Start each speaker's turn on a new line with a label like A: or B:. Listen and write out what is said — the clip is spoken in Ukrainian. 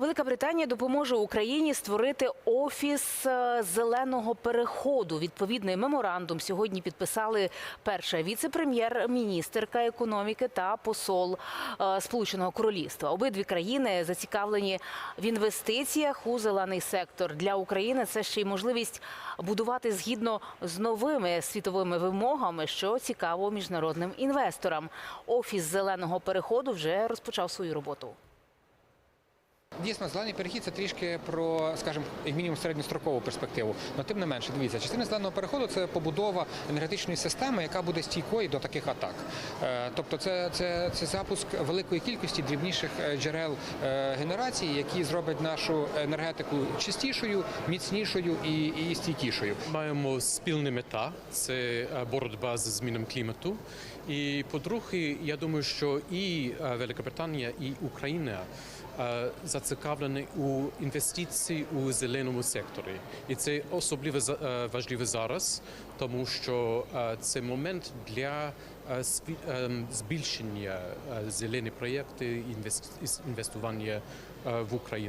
A: Велика Британія допоможе Україні створити офіс е, зеленого переходу. Відповідний меморандум сьогодні підписали перша віце-прем'єр-міністерка економіки та посол е, Сполученого Королівства. Обидві країни зацікавлені в інвестиціях у зелений сектор. Для України це ще й можливість будувати згідно з новими світовими вимогами, що цікаво міжнародним інвесторам. Офіс зеленого переходу вже розпочав свою роботу.
B: Дійсно, зелений перехід це трішки про, скажімо, як мінімум середньострокову перспективу. Але тим не менше, дивіться, частина зеленого переходу це побудова енергетичної системи, яка буде стійкою до таких атак. Е, Тобто, це, це, це запуск великої кількості дрібніших е, джерел е, генерації, які зроблять нашу енергетику чистішою, міцнішою і, і стійкішою.
C: Маємо спільна мета це боротьба з зміною клімату. І по-друге, я думаю, що і е, Велика Британія, і Україна е, зацікавлені у інвестиції у зеленому секторі, і це особливо е, важливо зараз, тому що е, це момент для збільшення зелені проєкти інвес- інвестування в Україну.